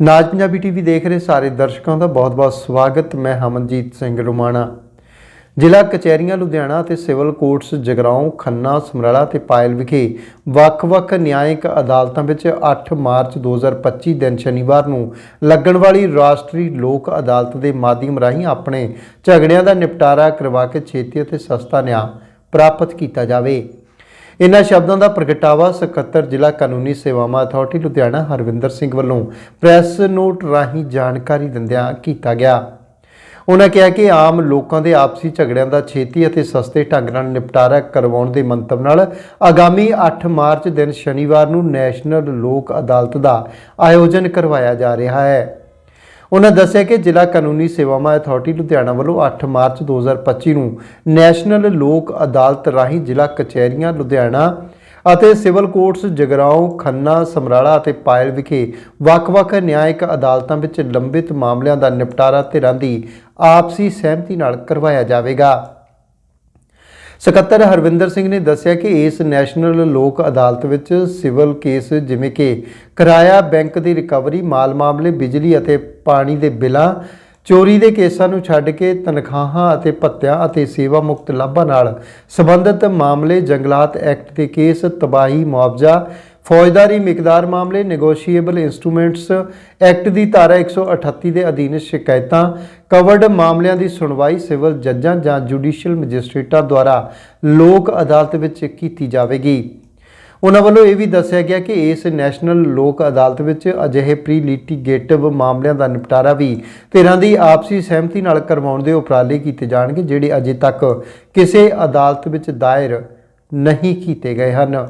ਨਾਜ Punjabi TV ਦੇਖ ਰਹੇ ਸਾਰੇ ਦਰਸ਼ਕਾਂ ਦਾ ਬਹੁਤ-ਬਹੁਤ ਸਵਾਗਤ। ਮੈਂ ਹਮਨਜੀਤ ਸਿੰਘ ਰੁਮਾਣਾ। ਜ਼ਿਲ੍ਹਾ ਕਚਹਿਰੀਆਂ ਲੁਧਿਆਣਾ ਅਤੇ ਸਿਵਲ ਕੋਰਟਸ ਜਗਰਾਉਂ, ਖੰਨਾ, ਸਮਰਾਲਾ ਤੇ ਪਾਇਲ ਵਿਖੇ ਵੱਖ-ਵੱਖ ਨਿਆਇਕ ਅਦਾਲਤਾਂ ਵਿੱਚ 8 ਮਾਰਚ 2025 ਦਿਨ ਸ਼ਨੀਵਾਰ ਨੂੰ ਲੱਗਣ ਵਾਲੀ ਰਾਸ਼ਟਰੀ ਲੋਕ ਅਦਾਲਤ ਦੇ ਮਾਧਿਅਮ ਰਾਹੀਂ ਆਪਣੇ ਝਗੜਿਆਂ ਦਾ ਨਿਪਟਾਰਾ ਕਰਵਾ ਕੇ ਛੇਤੀ ਅਤੇ ਸਸਤਾ ਨਿਆਂ ਪ੍ਰਾਪਤ ਕੀਤਾ ਜਾਵੇ। ਇਨ੍ਹਾਂ ਸ਼ਬਦਾਂ ਦਾ ਪ੍ਰਗਟਾਵਾ ਸਕੱਤਰ ਜ਼ਿਲ੍ਹਾ ਕਾਨੂੰਨੀ ਸੇਵਾਵਾਂ ਅਥਾਰਟੀ ਲੁਧਿਆਣਾ ਹਰਵਿੰਦਰ ਸਿੰਘ ਵੱਲੋਂ ਪ੍ਰੈਸ ਨੋਟ ਰਾਹੀਂ ਜਾਣਕਾਰੀ ਦਿੰਦਿਆਂ ਕੀਤਾ ਗਿਆ। ਉਹਨਾਂ ਕਿਹਾ ਕਿ ਆਮ ਲੋਕਾਂ ਦੇ ਆਪਸੀ ਝਗੜਿਆਂ ਦਾ ਛੇਤੀ ਅਤੇ ਸਸਤੇ ਢੰਗ ਨਾਲ ਨਿਪਟਾਰਾ ਕਰਵਾਉਣ ਦੇ ਮੰਤਵ ਨਾਲ ਆਗਾਮੀ 8 ਮਾਰਚ ਦਿਨ ਸ਼ਨੀਵਾਰ ਨੂੰ ਨੈਸ਼ਨਲ ਲੋਕ ਅਦਾਲਤ ਦਾ ਆਯੋਜਨ ਕਰਵਾਇਆ ਜਾ ਰਿਹਾ ਹੈ। ਉਹਨਾਂ ਦੱਸਿਆ ਕਿ ਜ਼ਿਲ੍ਹਾ ਕਾਨੂੰਨੀ ਸੇਵਾਵਾਂ ਅਥਾਰਟੀ ਲੁਧਿਆਣਾ ਵੱਲੋਂ 8 ਮਾਰਚ 2025 ਨੂੰ ਨੈਸ਼ਨਲ ਲੋਕ ਅਦਾਲਤ ਰਾਹੀਂ ਜ਼ਿਲ੍ਹਾ ਕਚਹਿਰੀਆਂ, ਲੁਧਿਆਣਾ ਅਤੇ ਸਿਵਲ ਕੋਰਟਸ, ਜਗਰਾਉਂ, ਖੰਨਾ, ਸਮਰਾਲਾ ਅਤੇ ਪਾਇਲ ਵਿਖੇ ਵੱਖ-ਵੱਖ ਨਿਆਇਕ ਅਦਾਲਤਾਂ ਵਿੱਚ ਲੰਬਿਤ ਮਾਮਲਿਆਂ ਦਾ ਨਿਪਟਾਰਾ ਧਿਰਾਂ ਦੀ ਆਪਸੀ ਸਹਿਮਤੀ ਨਾਲ ਕਰਵਾਇਆ ਜਾਵੇਗਾ। ਸਕੱਤਰ ਹਰਵਿੰਦਰ ਸਿੰਘ ਨੇ ਦੱਸਿਆ ਕਿ ਇਸ ਨੈਸ਼ਨਲ ਲੋਕ ਅਦਾਲਤ ਵਿੱਚ ਸਿਵਲ ਕੇਸ ਜਿਵੇਂ ਕਿ ਕਿਰਾਇਆ ਬੈਂਕ ਦੀ ਰਿਕਵਰੀ, ਮਾਲ ਮਾਮਲੇ, ਬਿਜਲੀ ਅਤੇ ਪਾਣੀ ਦੇ ਬਿੱਲਾਂ, ਚੋਰੀ ਦੇ ਕੇਸਾਂ ਨੂੰ ਛੱਡ ਕੇ ਤਨਖਾਹਾਂ ਅਤੇ ਭੱਤਿਆਂ ਅਤੇ ਸੇਵਾ ਮੁਕਤ ਲਾਭਾਂ ਨਾਲ ਸੰਬੰਧਿਤ ਮਾਮਲੇ, ਜੰਗਲਾਤ ਐਕਟ ਦੇ ਕੇਸ, ਤਬਾਹੀ ਮੁਆਵਜ਼ਾ ਫੌਜਦਾਰੀ ਮਿਕਦਾਰ ਮਾਮਲੇ ਨੈਗੋਸ਼ੀਏਬਲ ਇਨਸਟਰੂਮੈਂਟਸ ਐਕਟ ਦੀ ਧਾਰਾ 138 ਦੇ ਅਧੀਨ ਸ਼ਿਕਾਇਤਾਂ, ਕਵਰਡ ਮਾਮਲਿਆਂ ਦੀ ਸੁਣਵਾਈ ਸਿਵਲ ਜੱਜਾਂ ਜਾਂ ਜੁਡੀਸ਼ੀਅਲ ਮੈਜਿਸਟ੍ਰੇਟਾਂ ਦੁਆਰਾ ਲੋਕ ਅਦਾਲਤ ਵਿੱਚ ਕੀਤੀ ਜਾਵੇਗੀ। ਉਹਨਾਂ ਵੱਲੋਂ ਇਹ ਵੀ ਦੱਸਿਆ ਗਿਆ ਕਿ ਇਸ ਨੈਸ਼ਨਲ ਲੋਕ ਅਦਾਲਤ ਵਿੱਚ ਅਜਿਹੇ ਪ੍ਰੀ ਲਿਟੀਗੇਟਿਵ ਮਾਮਲਿਆਂ ਦਾ ਨਿਪਟਾਰਾ ਵੀ ਧਿਰਾਂ ਦੀ ਆਪਸੀ ਸਹਿਮਤੀ ਨਾਲ ਕਰਵਾਉਣ ਦੇ ਉਪਰਾਲੇ ਕੀਤੇ ਜਾਣਗੇ, ਜਿਹੜੇ ਅਜੇ ਤੱਕ ਕਿਸੇ ਅਦਾਲਤ ਵਿੱਚ ਦਾਇਰ ਨਹੀਂ ਕੀਤੇ ਗਏ ਹਨ।